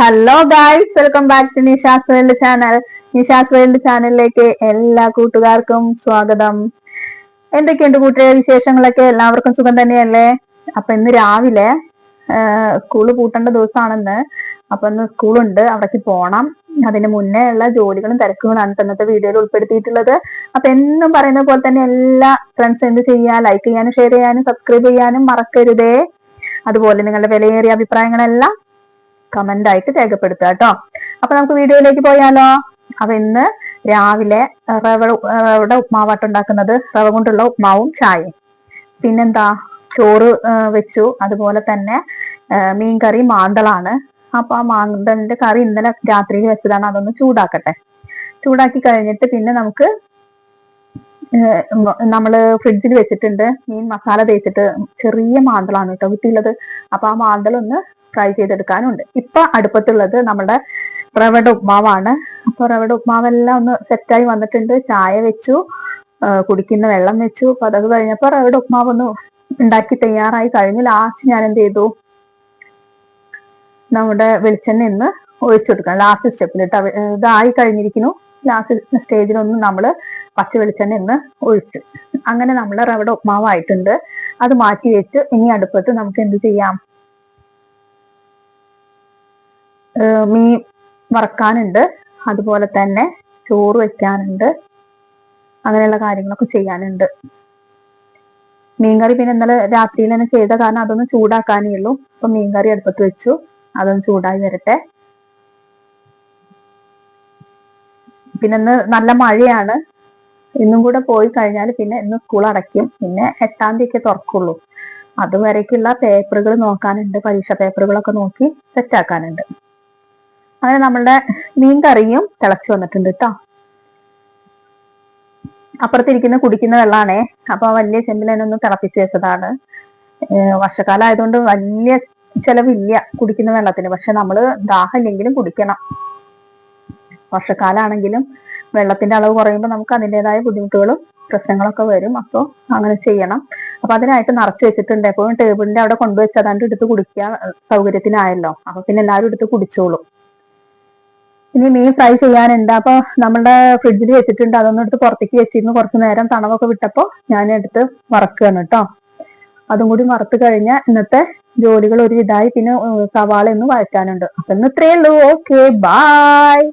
Hello guys welcome back to Nisha's world channel Nisha's world ചാനലിലേക്ക് എല്ലാ കൂട്ടുകാർക്കും സ്വാഗതം. എന്തൊക്കെയുണ്ട് കൂട്ടുകാരെ വിശേഷങ്ങളൊക്കെ? എല്ലാവർക്കും സുഖം തന്നെയല്ലേ? അപ്പൊ ഇന്ന് രാവിലെ സ്കൂൾ പൂട്ടേണ്ട ദിവസമാണെന്ന് അപ്പൊ ഇന്ന് സ്കൂളുണ്ട്. അവിടേക്ക് പോണം. അതിന് മുന്നേ ഉള്ള ജോലികളും തിരക്കുകളാണ് ഇന്നത്തെ വീഡിയോയിൽ ഉൾപ്പെടുത്തിയിട്ടുള്ളത്. അപ്പൊ എന്നും പറയുന്ന പോലെ തന്നെ എല്ലാ ഫ്രണ്ട്സ് എന്ത് ചെയ്യാ? ലൈക്ക് ചെയ്യാനും ഷെയർ ചെയ്യാനും സബ്സ്ക്രൈബ് ചെയ്യാനും മറക്കരുതേ. അതുപോലെ നിങ്ങളുടെ വിലയേറിയ അഭിപ്രായങ്ങളെല്ലാം കമന്റ് ആയിട്ട് രേഖപ്പെടുത്തുക കേട്ടോ. അപ്പൊ നമുക്ക് വീഡിയോയിലേക്ക് പോയാലോ? അപ്പൊ ഇന്ന് രാവിലെ റവ റവയുടെ ഉപ്മാവാട്ട് ഉണ്ടാക്കുന്നത്. റവ കൊണ്ടുള്ള ഉപ്മാവും ചായയും. പിന്നെന്താ? ചോറ് വെച്ചു. അതുപോലെ തന്നെ മീൻ കറി മാന്തളാണ്. അപ്പൊ ആ മാന്തളിന്റെ കറി ഇന്നലെ രാത്രിയിൽ വെച്ചതാണ്. അതൊന്ന് ചൂടാക്കട്ടെ. ചൂടാക്കി കഴിഞ്ഞിട്ട് പിന്നെ നമുക്ക് നമ്മൾ ഫ്രിഡ്ജിൽ വെച്ചിട്ടുണ്ട്. മീൻ മസാല തേച്ചിട്ട് ചെറിയ മാന്തളാണ് കേട്ടോ കിട്ടിയുള്ളത്. അപ്പൊ ആ മാന്തൾ ഒന്ന് ഫ്രൈ ചെയ്തെടുക്കാനുണ്ട്. ഇപ്പൊ അടുപ്പത്തുള്ളത് നമ്മുടെ റവട ഉപ്മാവാണ്. അപ്പൊ റവയുടെ ഉപ്മാവെല്ലാം ഒന്ന് സെറ്റായി വന്നിട്ടുണ്ട്. ചായ വെച്ചു കുടിക്കുന്ന വെള്ളം വെച്ചു. അപ്പൊ അതൊക്കെ കഴിഞ്ഞപ്പോ റവയുടെ ഉപ്മാവ് ഒന്ന് ഉണ്ടാക്കി തയ്യാറായി കഴിഞ്ഞു ലാസ്റ്റ് ഞാൻ എന്ത് ചെയ്തു? നമ്മുടെ വെളിച്ചെണ്ണ ഇന്ന് ഒഴിച്ചു കൊടുക്കണം. ലാസ്റ്റ് സ്റ്റെപ്പിൽ ഇതായി കഴിഞ്ഞിരിക്കുന്നു. ലാസ്റ്റ് സ്റ്റേജിലൊന്നും നമ്മൾ പച്ച വെളിച്ചെണ്ണ ഇന്ന് ഒഴിച്ചു. അങ്ങനെ നമ്മൾ റവട ഉപ്മാവായിട്ടുണ്ട്. അത് മാറ്റി വെച്ച് ഇനി അടുപ്പത്ത് നമുക്ക് എന്ത് ചെയ്യാം? മീൻ വറക്കാനുണ്ട്. അതുപോലെ തന്നെ ചോറ് വെക്കാനുണ്ട്. അങ്ങനെയുള്ള കാര്യങ്ങളൊക്കെ ചെയ്യാനുണ്ട്. മീൻകറി പിന്നെ ഇന്നലെ രാത്രിയിൽ തന്നെ ചെയ്ത കാരണം അതൊന്ന് ചൂടാക്കാനേ ഉള്ളൂ. അപ്പൊ മീൻകറി അടുപ്പത്ത് വെച്ചു. അതൊന്ന് ചൂടായി വരട്ടെ. പിന്നെ ഇന്ന് നല്ല മഴയാണ്. ഇന്നും കൂടെ പോയി കഴിഞ്ഞാൽ പിന്നെ ഇന്ന് സ്കൂൾ അടയ്ക്കും. പിന്നെ എട്ടാം തീയതി ഒക്കെ തുറക്കുള്ളൂ. അതുവരേക്കുള്ള പേപ്പറുകൾ നോക്കാനുണ്ട്. പരീക്ഷ പേപ്പറുകളൊക്കെ നോക്കി സെറ്റ് ആക്കാനുണ്ട് അങ്ങനെ നമ്മളുടെ മീൻ കറിയും തിളച്ചു വന്നിട്ടുണ്ട് കേട്ടോ അപ്പുറത്തിരിക്കുന്ന കുടിക്കുന്ന വെള്ളാണേ. അപ്പൊ വലിയ ചെമ്പിൽ തന്നെ ഒന്ന് തിളപ്പിച്ച് വെച്ചതാണ്. വർഷക്കാലം ആയതുകൊണ്ട് വലിയ ചെലവില്ല കുടിക്കുന്ന വെള്ളത്തിന്. പക്ഷെ നമ്മൾ ദാഹമില്ലെങ്കിലും കുടിക്കണം. വർഷക്കാലാണെങ്കിലും വെള്ളത്തിന്റെ അളവ് കുറയുമ്പോൾ നമുക്ക് അതിന്റെതായ ബുദ്ധിമുട്ടുകളും പ്രശ്നങ്ങളൊക്കെ വരും. അപ്പോൾ അങ്ങനെ ചെയ്യണം. അപ്പൊ അതിനായിട്ട് നിറച്ചു വെച്ചിട്ടുണ്ട്. എപ്പോഴും ടേബിളിന്റെ അവിടെ കൊണ്ടുവച്ച് അതാണ്ട് എടുത്ത് കുടിക്കാൻ സൗകര്യത്തിനായല്ലോ. അപ്പൊ പിന്നെ എല്ലാവരും എടുത്ത് കുടിച്ചോളും. ഇനി മീൻ ഫ്രൈ ചെയ്യാനുണ്ട് അപ്പൊ നമ്മുടെ ഫ്രിഡ്ജിൽ വെച്ചിട്ടുണ്ട്. അതൊന്നും എടുത്ത് പുറത്തേക്ക് വെച്ചിരുന്നു. കുറച്ച് നേരം തണവൊക്കെ വിട്ടപ്പോ ഞാൻ എടുത്ത് വറക്കുകയാണ് കേട്ടോ അതും കൂടി വറുത്ത് കഴിഞ്ഞാൽ ഇന്നത്തെ ജോലികൾ ഒരു ഇതായി പിന്നെ സവാള ഒന്ന് വഴറ്റാനുണ്ട്. അപ്പൊ ഇന്ന് ഇത്രയേ ഉള്ളൂ. Okay bye